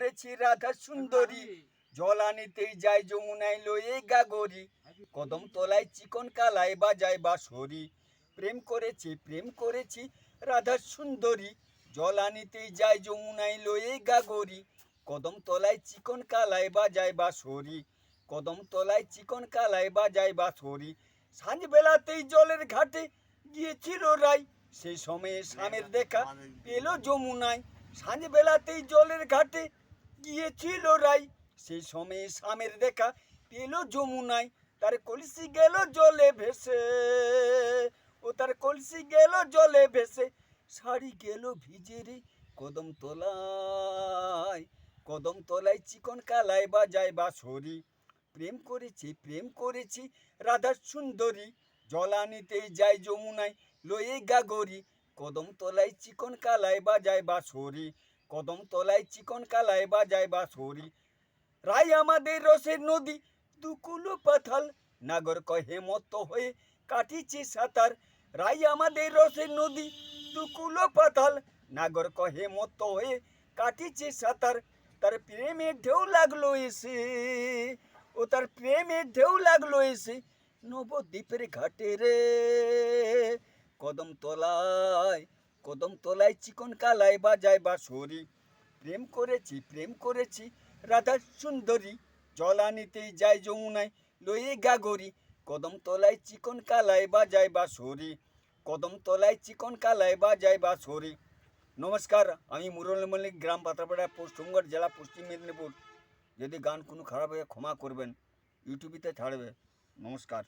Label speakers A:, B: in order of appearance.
A: করেছি রাধা সুন্দরী। জল আনিতেই যায় যমুনায় লয়ে গাগরি। কদম তলায় চিকন কালায় বাজায় বাঁশরি। প্রেম করেছি প্রেম করেছি রাধা সুন্দরী। জল আনিতেই যায় যমুনায় লয়ে গাগরি। কদম তলায় চিকন কালায় বাজায় বাঁশরি। কদম তলায় চিকন কালায় বাজায় বাঁশরি। সাঁঝবেলাতেই জলের ঘাটে গিয়েছিল রাই। সেই সময়ে স্বামীর দেখা পেল যমুনায়। সাঁঝবেলাতেই জলের ঘাটে গিয়েছিল রাই। সেই সময়ে স্বামীর দেখা পেল যমুনায়। তার কলসি গেল জলে ভেসে। ও তার কলসি গেল জলে ভেসে। শাড়ি গেল ভিজে রে কদম তলায়। কদম তলায় চিকন কালায় বাজায় বাঁশরি। প্রেম করেছি প্রেম করেছি রাধা সুন্দরী। জল আনিতেই যায় যমুনায় লয়ে গাগরি। কদম তলায় চিকন কালায় বাজায় বাঁশরি। কদম তলায় চিকন কালায় বাজায় বাঁশরি। রাই আমাদের রসের নদী, দুকুলো পাথাল। নাগর কহে মত হয়ে কাটিছে সাঁতার। রাই আমাদের রসের নদী, দুকুলো পাথাল। নাগর কহে মত হয়ে কাটিছে সাঁতার। তার প্রেমের ঢেউ লাগল এসে, ও তার প্রেমের ঢেউ লাগল এসে, নবদ্বীপের ঘাটে রে। কদম তলায় কদম তলায় চিকন কালায় বাজায় বাঁশরি। প্রেম করেছি প্রেম করেছি, রাধা সুন্দরী, জল আনিতেই যায় যমুনায় লয়ে গাগরি। কদম তলায় চিকন কালায় বাজায় বাঁশরি, কদম তলায় চিকন কালায় বাজায় বাঁশরি। নমস্কার, আমি মুরলী মল্লিক, গ্রাম পাতাপাড়া পোস্ট হোমগার্ড জেলা পশ্চিম মেদিনীপুর। যদি গান কোনো খারাপ হয়ে, ক্ষমা করবেন। ইউটিউবিতে ছাড়বে। নমস্কার।